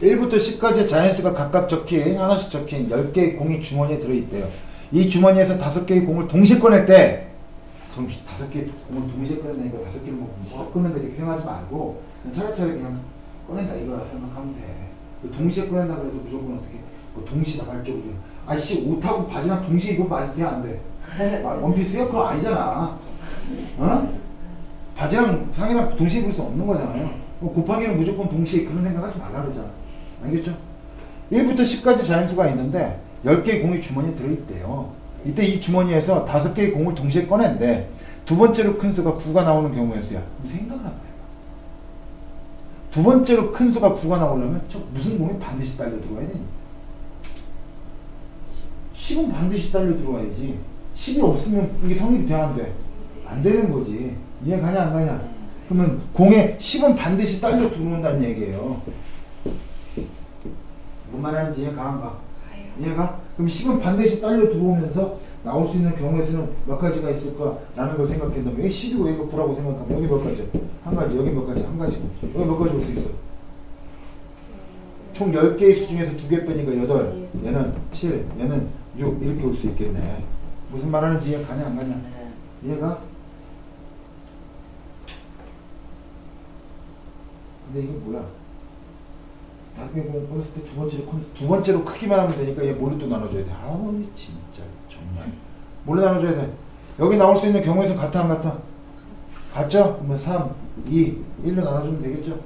1부터 10까지 자연수가 각각 적힌 하나씩 적힌 10개의 공이 주머니에 들어있대요. 이 주머니에서 5개의 공을 동시에 꺼낼 때 동시 5개 공을 동시에 꺼내니까 5개를 뭐 무조건 꺼낸다 이렇게 생각하지 말고 그냥 차례차례 그냥 꺼낸다 이거 생각하면 돼. 그 동시에 꺼낸다 그래서 무조건 어떻게 뭐 동시다발적으로 아씨 옷하고 바지랑 동시에 입으면 많이 돼안 돼. 아, 원피스야? 그거 아니잖아. 어? 바지랑 상의랑 동시에 입을 수 없는 거잖아요. 뭐 곱하기는 무조건 동시에 그런 생각 하지 말라 그러잖아. 알겠죠? 1부터 10까지 자연수가 있는데 10개의 공이 주머니에 들어있대요. 이때 이 주머니에서 5개의 공을 동시에 꺼낸데 두 번째로 큰 수가 9가 나오는 경우였어요. 생각을 한번 해봐. 두 번째로 큰 수가 9가 나오려면 저 무슨 공이 반드시 딸려 들어와야 되니? 10은 반드시 딸려 들어와야지. 10이 없으면 이게 성립이 돼야 안 돼? 안 되는 거지. 이해 가냐 안 가냐? 그러면 공에 10은 반드시 딸려 들어온다는 얘기예요. 뭔 말하는지 이해 가 안 가? 가요. 이해가? 그럼 10은 반드시 딸려 들어오면서 나올 수 있는 경우의 수는 몇 가지가 있을까라는 걸 생각한다면 여기 10이고 여기가 9라고 생각하면 여기 몇 가지? 한 가지, 여기 몇 가지? 한 가지고 여기 몇 가지 올 수 있어? 총 10개의 수 중에서 2개 빼니까 8 얘는 7, 얘는 6 이렇게 올 수 있겠네 무슨 말 하는지 이해 가냐 안 가냐? 네. 이해가? 근데 이게 뭐야? 나중에 공 끊었을 때 두 번째로 큰- 두 번째로 크기만 하면 되니까 얘또 나눠줘야 돼? 아우 진짜 정말 뭘로 나눠줘야 돼? 여기 나올 수 있는 경우에서 같아 안 같아? 같죠? 그러면 3, 2, 1로 나눠주면 되겠죠?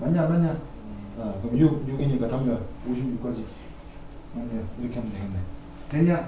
맞냐 안 맞냐? 아, 그럼 6, 6이니까 답면 56까지 맞네요 이렇게 하면 되겠네 됐냐? 네.